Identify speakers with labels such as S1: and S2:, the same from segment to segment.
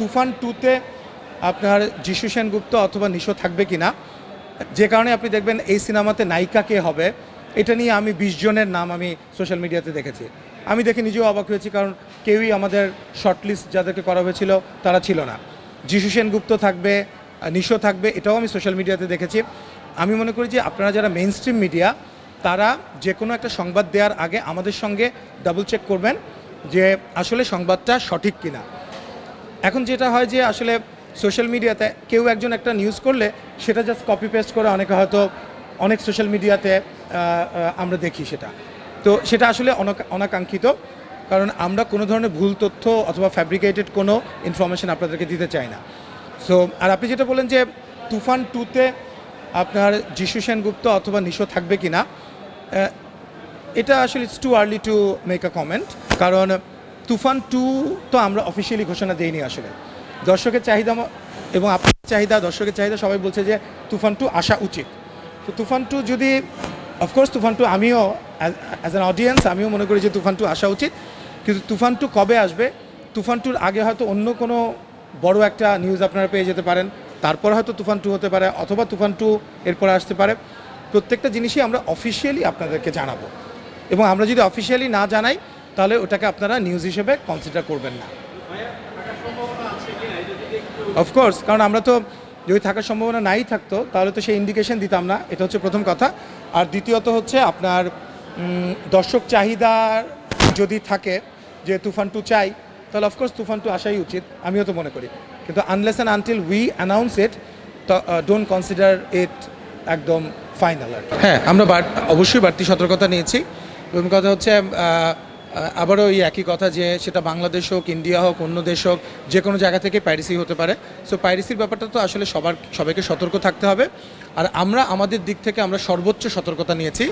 S1: তুফান টুতে আপনার যিশু সেনগুপ্ত অথবা নিশো থাকবে কি না যে কারণে আপনি দেখবেন এই সিনেমাতে নায়িকা কে হবে, এটা নিয়ে আমি বিশ জনের নাম আমি সোশ্যাল মিডিয়াতে দেখেছি। আমি দেখে নিজেও অবাক হয়েছি কারণ কেউই আমাদের শর্টলিস্ট যাদেরকে করা হয়েছিল তারা ছিল না। যিশু সেনগুপ্ত থাকবে, নিশো থাকবে, এটাও আমি সোশ্যাল মিডিয়াতে দেখেছি। আমি মনে করি যে আপনারা যারা মেইন স্ট্রিম মিডিয়া তারা যে কোনো একটা সংবাদ দেওয়ার আগে আমাদের সঙ্গে ডাবল চেক করবেন যে আসলে সংবাদটা সঠিক কিনা। এখন যেটা হয় যে আসলে সোশ্যাল মিডিয়াতে কেউ একজন একটা নিউজ করলে সেটা জাস্ট কপি পেস্ট করে অনেকে হয়তো অনেক সোশ্যাল মিডিয়াতে আমরা দেখি সেটা। তো সেটা আসলে অনাকা- অনাকাঙ্ক্ষিত, কারণ আমরা কোনো ধরনের ভুল তথ্য অথবা ফ্যাব্রিকেটেড কোনো ইনফরমেশন আপনাদেরকে দিতে চাই না। সো আর আপনি যেটা বলেন যে তুফান টুতে আপনার যিশু সেনগুপ্ত অথবা নিশো থাকবে কি না এটা আসলে it's too early to make a comment কারণ তুফান টু তো আমরা অফিসিয়ালি ঘোষণা দেইনি আসলে। দর্শকের চাহিদা এবং আপনার চাহিদা, দর্শকের চাহিদা সবাই বলছে যে তুফান টু আসা উচিত। তো তুফান টু যদি অফকোর্স তুফান টু আমিও অ্যাজ অ্যান অডিয়েন্স আমিও মনে করি যে তুফান টু আসা উচিত। কিন্তু তুফান টু কবে আসবে? তুফান টুর আগে হয়তো অন্য কোনো বড় একটা নিউজ আপনারা পেয়ে যেতে পারেন। তারপর হয়তো তুফান টু হতে পারে, অথবা তুফান টু এরপরে আসতে পারে। প্রত্যেকটা জিনিসই আমরা অফিসিয়ালি আপনাদেরকে জানাব। এবং আমরা যদি অফিসিয়ালি না জানাই তাহলে ওটাকে আপনারা নিউজ হিসেবে কনসিডার করবেন না। অফকোর্স কারণ আমরা তো যদি থাকার সম্ভাবনা নাই থাকতো, তাহলে তো সেই ইন্ডিকেশন দিতাম না। এটা হচ্ছে প্রথম কথা। আর দ্বিতীয়ত হচ্ছে আপনার দর্শক চাহিদা যদি থাকে, যে তুফান টু চাই, তাহলে অফকোর্স তুফান টু আসাই উচিত, আমিও তো মনে করি। কিন্তু unless and until we announce it don't consider it একদম ফাইনাল হ্যাঁ আমরা অবশ্যই বাড়তি সতর্কতা নিয়েছি। প্রথম কথা হচ্ছে আবারও এই একই কথা যে সেটা বাংলাদেশ হোক, ইন্ডিয়া হোক, অন্য দেশ হোক, যে কোনো জায়গা থেকে পাইরেসি হতে পারে। সো পাইরেসির ব্যাপারটা তো আসলে সবার, সবাইকে সতর্ক থাকতে হবে। আর আমরা, আমাদের দিক থেকে আমরা সর্বোচ্চ সতর্কতা নিয়েছি।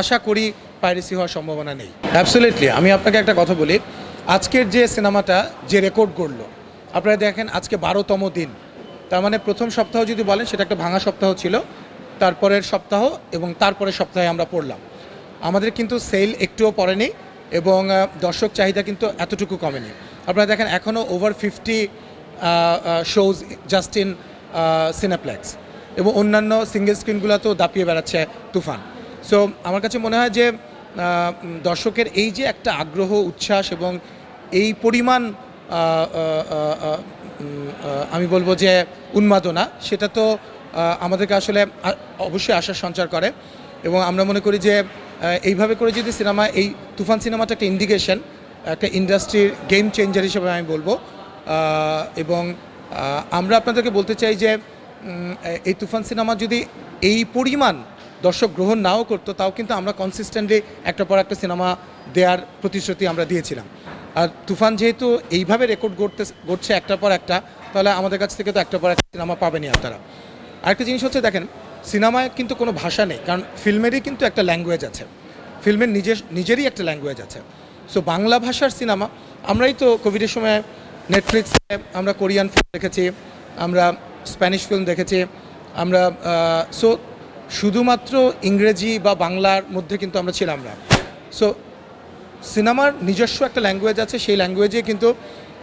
S1: আশা করি পাইরেসি হওয়ার সম্ভাবনা নেই। অ্যাবসোলিটলি আমি আপনাকে একটা কথা বলি। আজকের যে সিনেমাটা, যে রেকর্ড করল আপনারা দেখেন আজকে বারোতম দিন। তার মানে প্রথম সপ্তাহ যদি বলেন, সেটা একটা ভাঙা সপ্তাহ ছিল। তারপরের সপ্তাহ এবং তারপরের সপ্তাহে আমরা পড়লাম। আমাদের কিন্তু সেল একটুও পড়েনি এবং দর্শক চাহিদা কিন্তু এতটুকু কমেনি। আপনারা দেখেন এখনও over fifty shows just in Cineplex এবং অন্যান্য সিঙ্গেল স্ক্রিনগুলোতেও দাপিয়ে বেড়াচ্ছে তুফান। সো আমার কাছে মনে হয় যে দর্শকের এই যে একটা আগ্রহ, উচ্ছ্বাস এবং এই পরিমাণ আমি বলব যে উন্মাদনা, সেটা তো আমাদেরকে আসলে অবশ্যই আশার সঞ্চার করে এবং আমরা মনে করি যে এইভাবে করে যদি সিনেমা, এই তুফান সিনেমাটা একটা ইন্ডিকেশন একটা ইন্ডাস্ট্রির গেম চেঞ্জার হিসেবে আমি বলব। এবং আমরা আপনাদেরকে বলতে চাই যে এই তুফান সিনেমা যদি এই পরিমাণ দর্শক গ্রহণ নাও করতো, তাও কিন্তু আমরা কনসিস্টেন্টলি একটা পর একটা সিনেমা দেওয়ার প্রতিশ্রুতি আমরা দিয়েছিলাম। আর তুফান যেহেতু এইভাবে রেকর্ড করতে করছে একটার পর একটা, তাহলে আমাদের কাছ থেকে তো একটার পর একটা সিনেমা পাবেনই আপনারা। আরেকটা জিনিস হচ্ছে, দেখেন সিনেমায় কিন্তু কোনো ভাষা নেই, কারণ ফিল্মেরই কিন্তু একটা ল্যাঙ্গুয়েজ আছে। ফিল্মের নিজের, নিজেরই একটা ল্যাঙ্গুয়েজ আছে। সো বাংলা ভাষার সিনেমা, আমরাই তো কোভিডের সময় নেটফ্লিক্সে আমরা কোরিয়ান ফিল্ম দেখেছি, আমরা স্প্যানিশ ফিল্ম দেখেছি, আমরা সো শুধুমাত্র ইংরেজি বা বাংলার মধ্যে কিন্তু আমরা ছিলাম না। সো সিনেমার নিজস্ব একটা ল্যাঙ্গুয়েজ আছে, সেই ল্যাঙ্গুয়েজে কিন্তু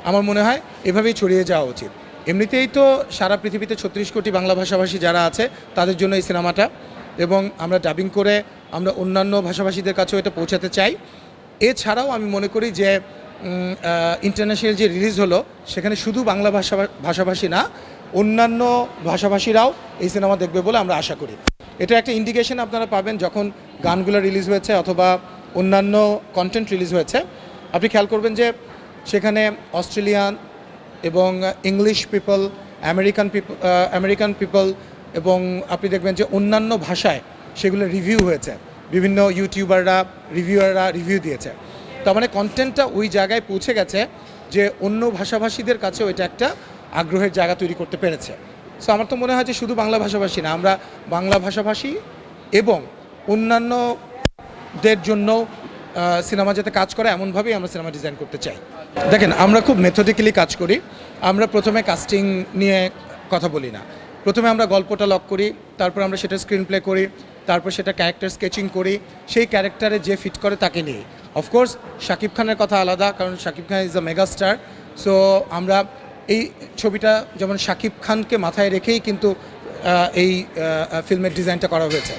S1: আমার মনে হয় এভাবেই ছড়িয়ে যাওয়া উচিত। এমনিতেই তো সারা পৃথিবীতে ছত্রিশ কোটি বাংলা ভাষাভাষী যারা আছে, তাদের জন্য এই সিনেমাটা। এবং আমরা ডাবিং করে আমরা অন্যান্য ভাষাভাষীদের কাছেও এটা পৌঁছাতে চাই। এছাড়াও আমি মনে করি যে ইন্টারন্যাশনাল যে রিলিজ হলো, সেখানে শুধু বাংলা ভাষা, ভাষাভাষী না, অন্যান্য ভাষাভাষীরাও এই সিনেমা দেখবে বলে আমরা আশা করি। এটা একটা ইন্ডিকেশন আপনারা পাবেন যখন গানগুলো রিলিজ হয়েছে অথবা অন্যান্য কন্টেন্ট রিলিজ হয়েছে। আপনি খেয়াল করবেন যে, সেখানে অস্ট্রেলিয়ান এবং English people American people American people এবং আপনি দেখবেন যে অন্যান্য ভাষায় সেগুলো রিভিউ হয়েছে। বিভিন্ন ইউটিউবাররা রিভিউয়াররা রিভিউ দিয়েছে। তার মানে কন্টেন্টটা ওই জায়গায় পৌঁছে গেছে যে অন্য ভাষাভাষীদের কাছেও এটা একটা আগ্রহের জায়গা তৈরি করতে পেরেছে। সো আমার তো মনে হয় যে শুধু বাংলা ভাষাভাষী না, আমরা বাংলা ভাষাভাষী এবং অন্যান্যদের জন্য সিনেমা যাতে কাজ করে, এমনভাবেই আমরা সিনেমা ডিজাইন করতে চাই। দেখেন, আমরা খুব মেথডিক্যালি কাজ করি। আমরা প্রথমে কাস্টিং নিয়ে কথা বলি না। প্রথমে আমরা গল্পটা লক করি, তারপর আমরা সেটা স্ক্রিন প্লে করি, তারপর সেটা ক্যারেক্টার স্কেচিং করি। সেই ক্যারেক্টারে যে ফিট করে তাকে নিয়ে অফকোর্স শাকিব খানের কথা আলাদা, কারণ Shakib Khan is a mega star so আমরা এই ছবিটা যেমন শাকিব খানকে মাথায় রেখেই কিন্তু এই ফিল্মের ডিজাইনটা করা হয়েছে।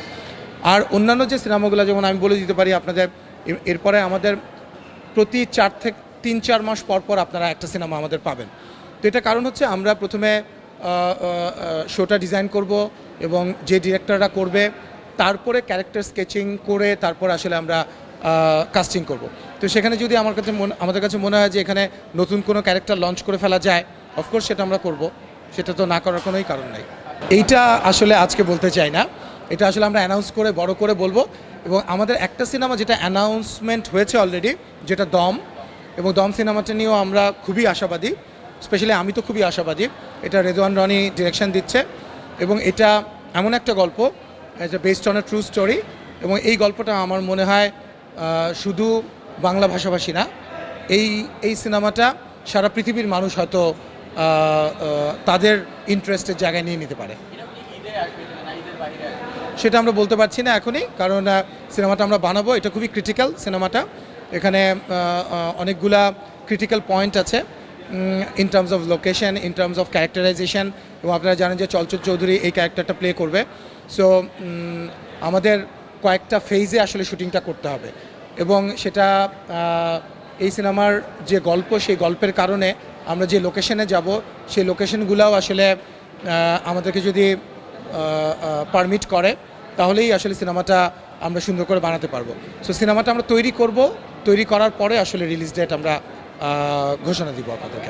S1: আর অন্যান্য যে সিনেমাগুলো যেমন আমি বলে দিতে পারি আপনাদের এরপরে আমাদের প্রতি চার থেকে তিন চার মাস পর পর আপনারা একটা সিনেমা আমাদের পাবেন। তো এটা কারণ হচ্ছে আমরা প্রথমে শোটা ডিজাইন করব এবং যে ডিরেক্টররা করবে, তারপরে ক্যারেক্টার স্কেচিং করে তারপর আসলে আমরা কাস্টিং করব। তো সেখানে যদি আমার কাছে আমাদের কাছে মনে হয় যে এখানে নতুন কোনো ক্যারেক্টার লঞ্চ করে ফেলা যায় অফকোর্স সেটা আমরা করব। সেটা তো না করার কোনোই কারণ নাই। এইটা আসলে আজকে বলতে চাই না। এটা আসলে আমরা অ্যানাউন্স করে, বড় করে বলব এবং আমাদের একটা সিনেমা যেটা অ্যানাউন্সমেন্ট হয়েছে অলরেডি যেটা দম এবং দম সিনেমাটা নিয়েও আমরা খুবই আশাবাদী। স্পেশালি আমি তো খুবই আশাবাদী। এটা রেজওয়ান রনি ডিরেকশন দিচ্ছে এবং এটা এমন একটা গল্প এটা based on a true story এবং এই গল্পটা আমার মনে হয় শুধু বাংলা ভাষাভাষী না, এই এই সিনেমাটা সারা পৃথিবীর মানুষ হয়তো তাদের ইন্টারেস্টের জায়গায় নিয়ে নিতে পারে। সেটা আমরা বলতে পারছি না এখনই, কারণ সিনেমাটা আমরা বানাবো, এটা খুবই ক্রিটিক্যাল সিনেমাটা। এখানে অনেকগুলা ক্রিটিক্যাল পয়েন্ট আছে in terms of location in terms of characterization এবং আপনারা জানেন যে চলচর চৌধুরী এই ক্যারেক্টারটা প্লে করবে। সো আমাদের কয়েকটা ফেজে আসলে শুটিংটা করতে হবে। এবং সেটা এই সিনেমার যে গল্প, সেই গল্পের কারণে আমরা যে লোকেশনে যাব, সেই লোকেশনগুলোও আসলে আমাদেরকে যদি পারমিট করে, তাহলেই আসলে সিনেমাটা আমরা সুন্দর করে বানাতে পারব। সো সিনেমাটা আমরা তৈরি করব তৈরি করার পরে আসলে রিলিজ ডেট আমরা ঘোষণা দিব আপনাদেরকে।